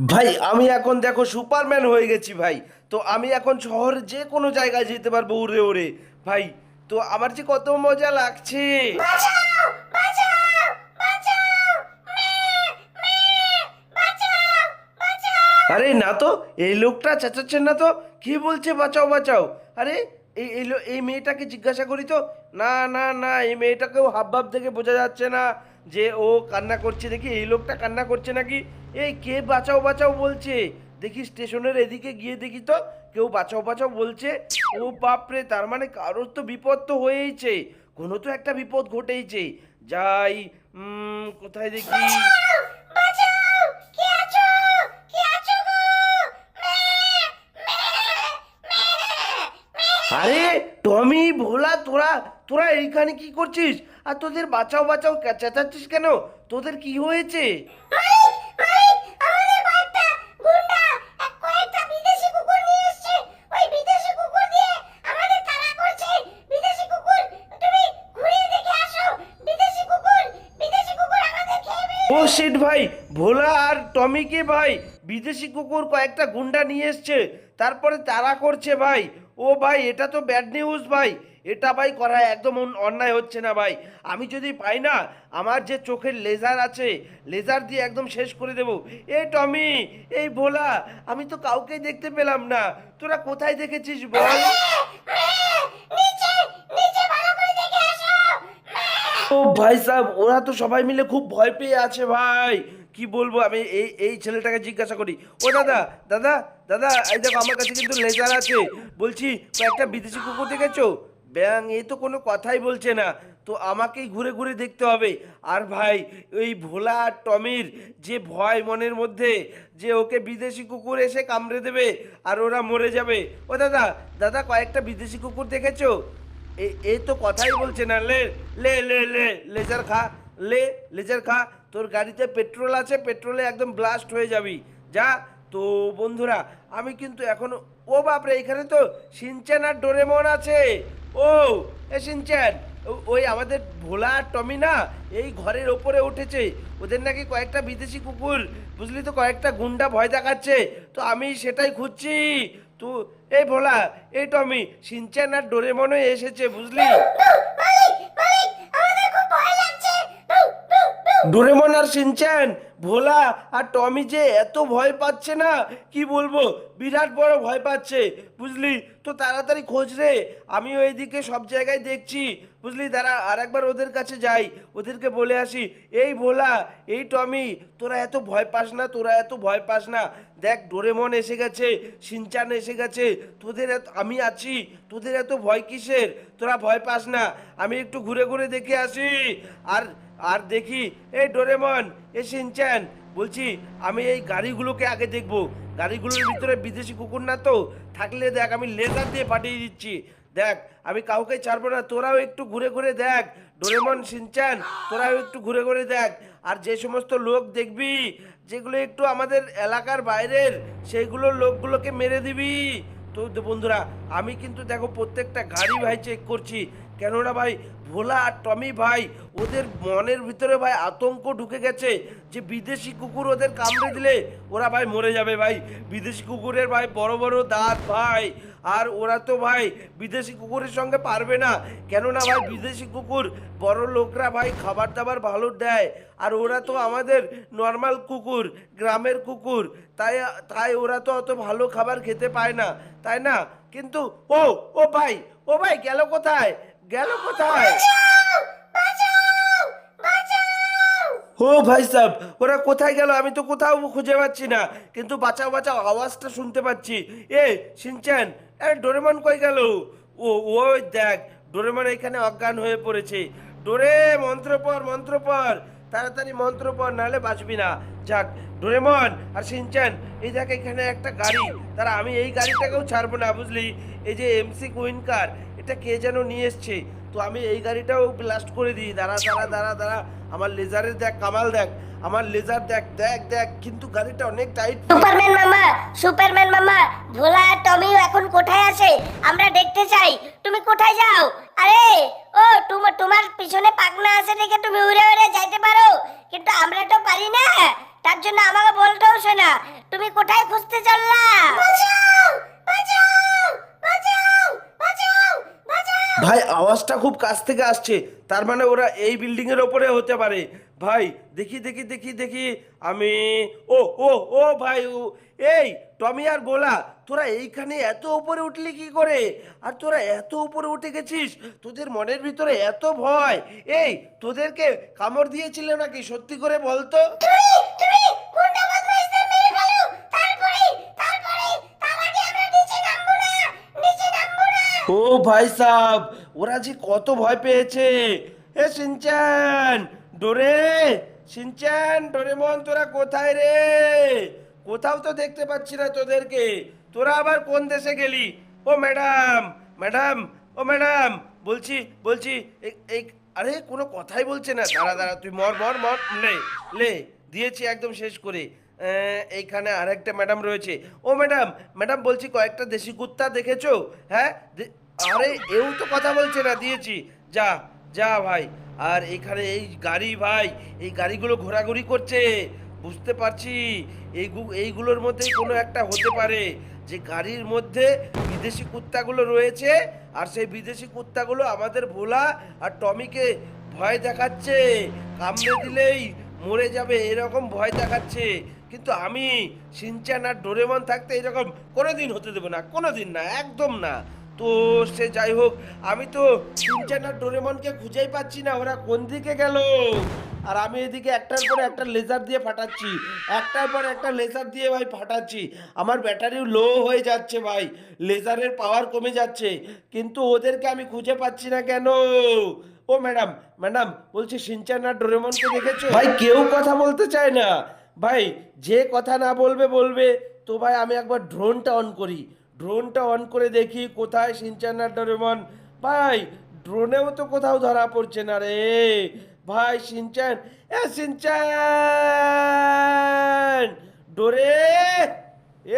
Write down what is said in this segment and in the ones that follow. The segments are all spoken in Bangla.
ভাই আমি এখন দেখো সুপারম্যান হয়ে গেছি ভাই। তো আমি এখন শহরে যে কোনো জায়গায় যেতে পারব উড়ে উড়ে ভাই তো আমার যে কত মজা লাগছে। আরে না তো এই লোকটা চেঁচাচ্ছে না তো? কি বলছে বাঁচাও বাঁচাও? আরে এই এই মেয়েটাকে জিজ্ঞাসা করি তো? না না না এই মেয়েটাকেও হাবভাব দেখে বোঝা যাচ্ছে না। যে ও কান্না করছে, দেখি এই লোকটা কান্না করছে নাকি? এই কে বাঁচাও বাঁচাও বলছে। দেখি স্টেশনের এদিকে গিয়ে দেখি তো, কেউ বাঁচাও বাঁচাও বলছে। ও বাপরে, তার মানে কারোর তো বিপদ তো হয়েইছে। কোনো তো একটা বিপদ ঘটেইছে। যাই কোথায় দেখি? আরে টমি ভোলা তোরা তোরা এইখানে কি করছিস? আর তোদের বাঁচাও বাঁচাও চেঁচাচ্ছিস কেন? তোদের কি হয়েছে? ও শিট ভাই। ভোলা আর টমিকে ভাই বিদেশি কুকুর কয়েকটা গুন্ডা নিয়ে এসছে। তারপরে তারা করছে ভাই। ও ভাই, এটা তো ব্যাড নিউজ ভাই। এটা ভাই করা একদম অন- অন্যায় হচ্ছে না ভাই। আমি যদি পাই না, আমার যে চোখের লেজার আছে লেজার দিয়ে একদম শেষ করে দেব। এ টমি, এই ভোলা, আমি তো কাউকে দেখতে পেলাম না। তোরা কোথায় দেখেছিস বল? ও ভাই সাহেব, ওরা তো সবাই মিলে খুব ভয় পেয়ে আছে ভাই। কি বলব, আমি এই এই ছেলেটাকে জিজ্ঞাসা করি, ও দাদা দাদা দাদা, এই দেখো আমার কাছে কিন্তু লেজার আছে। বলছি, কয়েকটা বিদেশি কুকুর দেখেছ? ব্যাং এই তো কোনো কথাই বলছে না। তো আমাকেই ঘুরে ঘুরে দেখতে হবে। আর ভাই, ওই ভোলা আর টমির যে ভয় মনের মধ্যে যে ওকে বিদেশি কুকুর এসে কামড়ে দেবে আর ওরা মরে যাবে। ও দাদা দাদা, কয়েকটা বিদেশি কুকুর দেখেছ? এ- এই তো কথাই বলছে না। লে লে লে লে, লেজার খা, লে, লেজার খা। তোর গাড়িতে পেট্রোল আছে, পেট্রোলে একদম ব্লাস্ট হয়ে যাবি। যা, তো বন্ধুরা, আমি কিন্তু এখন, ও বাপরে, এখানে তো সিনচ্যান আর ডোরেমন আছে। ও, এ সিনচ্যান ওই আমাদের ভোলা আর টমি না, এই ঘরের ওপরে উঠেছে। ওদের নাকি কয়েকটা বিদেশি কুকুর, বুঝলি তো, কয়েকটা গুন্ডা ভয় দেখাচ্ছে। তো আমি সেটাই খুঁজছি। তো এই ভোলা এই টমি সিনচ্যান আর ডোরেমনও এসেছে বুঝলি? ডোরেমন আর সিনচান ভোলা আর টমি যে এত ভয় পাচ্ছে না কি বলব বিরাট বড় ভয় পাচ্ছে বুঝলি? তো তাড়াতাড়ি খোঁজ রে আমিও ওইদিকে সব জায়গায় দেখছি বুঝলি, দাঁড়া আর একবার ওদের কাছে যাই, ওদেরকে বলে আসি, এই ভোলা, এই টমি, তোরা এত ভয় পাস না, তোরা এত ভয় পাস না, দেখ, ডোরেমন এসে গেছে, সিনচান এসে গেছে, তোদের এত, আমি আছি, তোদের এত ভয় কিসের, তোরা ভয় পাস না, আমি একটু ঘুরে ঘুরে দেখে আসি, আর আর দেখি, এই ডোরেমন এ সিনচ্যান বলছি, আমি এই গাড়িগুলোকে আগে দেখব, গাড়িগুলোর ভিতরে বিদেশি কুকুর না তো, থাকলে দেখ, আমি লেজার দিয়ে পাঠিয়ে দিচ্ছি দেখ, আমি কাউকে ছাড়বো না, তোরাও একটু ঘুরে ঘুরে দেখ। ডোরেমন সিনচ্যান, তোরাও একটু ঘুরে ঘুরে দেখ। আর যে সমস্ত লোক দেখবি, যেগুলো একটু আমাদের এলাকার বাইরের, সেইগুলো লোকগুলোকে মেরে দিবি। তো বন্ধুরা, আমি কিন্তু দেখো প্রত্যেকটা গাড়ি ভাই চেক করছি। কেননা ভাই, ভোলা আর টমি ভাই, ওদের মনের ভিতরে ভাই আতঙ্ক ঢুকে গেছে যে বিদেশি কুকুর ওদের কামড়ে দিলে ওরা ভাই মরে যাবে ভাই। বিদেশি কুকুরের ভাই বড় বড় দাঁত ভাই। আর ওরা তো ভাই বিদেশি কুকুরের সঙ্গে পারবে না। কেননা ভাই বিদেশি কুকুর, বড় লোকরা ভাই খাবার দাবার ভালো দেয়। আর ওরা তো আমাদের নর্মাল কুকুর, গ্রামের কুকুর, তাই তাই ওরা তো অত ভালো খাবার খেতে পায় না, তাই না? কিন্তু, ও ও ভাই ও ভাই গেল কোথায়? গেল কোথায়? ও ভাই সাহেব, ওরা কোথায় গেল? আমি তো কোথাও খুঁজে পাচ্ছি না। কিন্তু বাঁচাও বাঁচাও, আওয়াজটা শুনতে পাচ্ছি। এ, সিনচ্যান ডোরেমন কই গেল? ও ওই দেখ, ডোরেমন এখানে অজ্ঞান হয়ে পড়েছে। ডোরে, মন্ত্র পর মন্ত্র পর তাড়াতাড়ি মন্ত্র পর নাহলে বাঁচবি না। যাক, ডোরেমন আর সিনচ্যান, এই দেখ এখানে একটা গাড়ি। তারা, আমি এই গাড়িটাকেও ছাড়বো না, বুঝলি? এই যে এমসি কুইন কার, এটা কে যেন নিয়ে এসছে? তো আমি এই গাড়িটাও ব্লাস্ট করে দিই। দাঁড়া দাঁড়া দাঁড়া দাঁড়া। আমার লেজারের দেখ, কামাল দেখ। আমার লেজার দেখ দেখ দেখ। কিন্তু গাড়িটা অনেক টাইট। সুপারম্যান মামা সুপারম্যান মামা, ভোলা টমিও এখন কোথায় আছে? আমরা দেখতে চাই। তুমি কোথায় যাও? আরে! ও তোমার তোমার পিছনে পাখনা আছে দেখে তুমি উড়ে উড়ে যাইতে পারো। কিন্তু আমরা তো পারি না। তার জন্য আমাকে বলতেও শোনা। তুমি কোথায় খুঁজতে চললা বাঁচাও বাঁচাও বাঁচাও বাঁচাও বাঁচাও ভাই, আওয়াজটা খুব কাছ থেকে আসছে। তার মানে ওরা এই বিল্ডিং এর ওপরে হতে পারে। ভাই, দেখি দেখি দেখি দেখি। আমি, ও ও ও, ভাই, ও, এই, টমি আর গোলা, তোরা এইখানে এত উপরে উঠলি কি করে? আর তোরা এত উপরে উঠে গেছিস? তোদের মনের ভিতরে এত ভয়। এই, তোদেরকে কামড় দিয়েছিল নাকি? সত্যি করে বলতো? ও ভাই সাহ ওরা যে কত ভয় পেয়েছে। এ সিনচান ডোরে সিনচান ডোরেমন তোরা কোথায় রে? কোথাও তো দেখতে পাচ্ছি না তোদেরকে। তোরা আবার কোন দেশে গেলি? ও ম্যাডাম ম্যাডাম, ও ম্যাডাম, বলছি বলছি এই- আরে কোনো কথাই বলছে না। দাঁড়া দাঁড়া, তুই মর মর মর। লে লে, দিয়েছি একদম শেষ করে। এইখানে আরেকটা ম্যাডাম রয়েছে। ও ম্যাডাম ম্যাডাম বলছি কয়েকটা দেশি কুত্তা দেখেছ? হ্যাঁ আরে, এও তো কথা বলছে না, দিয়েছি। যা যা ভাই। আর এখানে এই গাড়ি ভাই, এই গাড়িগুলো ঘোরাঘুরি করছে। বুঝতে পারছি, এই এইগুলোর মধ্যেই কোনো একটা হতে পারে। যে গাড়ির মধ্যে বিদেশি কুত্তাগুলো রয়েছে, আর সেই বিদেশি কুত্তাগুলো আমাদের ভোলা আর টমিকে ভয় দেখাচ্ছে। কামড়ে দিলেই মরে যাবে, এরকম ভয় দেখাচ্ছে। কিন্তু আমি সিনচান আর ডোরেমন থাকতে এরকম কোনোদিন হতে দেবো না, কোনোদিন না, একদম না। তো সে যাই হোক আমি তো সিনচান আর ডোরেমনকে খুঁজেই পাচ্ছি না ওরা কোন দিকে গেল? আর আমি এদিকে একটার পর একটা লেজার দিয়ে ফাটাচ্ছি একটার পর একটা লেজার দিয়ে ভাই ফাটাচ্ছি। আমার ব্যাটারিও লো হয়ে যাচ্ছে ভাই লেজারের পাওয়ার কমে যাচ্ছে কিন্তু ওদেরকে আমি খুঁজে পাচ্ছি না কেন? ও ম্যাডাম ম্যাডাম বলছি সিনচান আর ডোরেমনকে দেখেছ? ভাই কেউ কথা বলতে চায় না। ভাই যে কথা না বলবে বলবে। তো ভাই আমি একবার ড্রোনটা অন করি। ড্রোনটা অন করে দেখি কোথায় সিনচান না ডোরেমন। ভাই, ড্রোনেও তো কোথাও ধরা পড়ছে না রে। ভাই, সিনচান, এ সিনচান! ডোরে,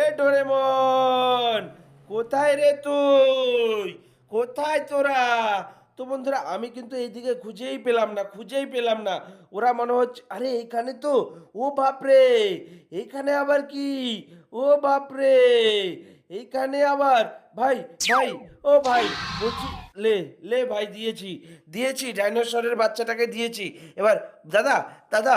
এ ডোরেমন, কোথায় রে তুই? কোথায় তোরা? তো বন্ধুরা, আমি কিন্তু এইদিকে খুঁজেই পেলাম না, খুঁজেই পেলাম না। ওরা মনে হচ্ছে, আরে এইখানে তো, ও বাপরে এইখানে আবার কি? ও বাপরে এইখানে আবার, ভাই ভাই, ও ভাই, বলছি, লে লে ভাই, দিয়েছি দিয়েছি, ডাইনোসরের বাচ্চাটাকে দিয়েছি। এবার, দাদা দাদা,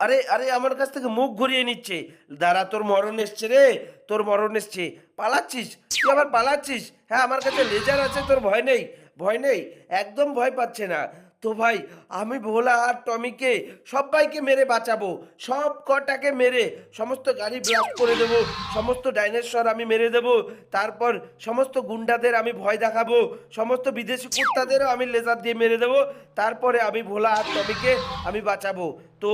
আরে আরে, আমার কাছ থেকে মুখ ঘুরিয়ে নিচ্ছে। দাঁড়া, তোর মরণ এসছে রে, তোর মরণ এসছে, পালাচ্ছিস, তুই আবার পালাচ্ছিস? হ্যাঁ আমার কাছে লেজার আছে, তোর ভয় নেই। ভয় নেই? একদম ভয় পাচ্ছে না। তো ভাই, আমি ভোলা আর টমিকে সবাইকে মেরে বাঁচাবো। সব কটাকে মেরে সমস্ত গাড়ি ব্লাস্ট করে দেবো। সমস্ত ডাইনোসর আমি মেরে দেবো। তারপর সমস্ত গুন্ডাদের আমি ভয় দেখাবো। সমস্ত বিদেশি কুত্তাদেরও আমি লেজার দিয়ে মেরে দেবো। তারপরে আমি ভোলা আর টমিকে আমি বাঁচাবো। তো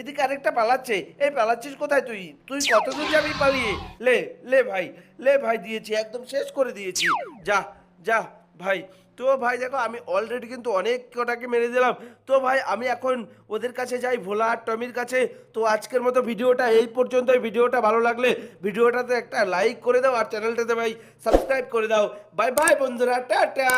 এদিকে আরেকটা পালাচ্ছে। এই পালাচ্ছিস কোথায় তুই? তুই কতদূর যাবি পালিয়ে? লে লে ভাই লে ভাই দিয়েছি, একদম শেষ করে দিয়েছি। যা যা। ভাই, তো ভাই দেখো, আমি অলরেডি কিন্তু অনেক কটাকে মেরে দিলাম। তো ভাই, আমি এখন ওদের কাছে যাই, ভোলা আর টমির কাছে। তো আজকের মতো ভিডিওটা এই পর্যন্ত ভিডিওটা ভালো লাগলে ভিডিওটাতে একটা লাইক করে দাও, আর চ্যানেলটাতে ভাই সাবস্ক্রাইব করে দাও। বাই বাই বন্ধুরা, টাটা!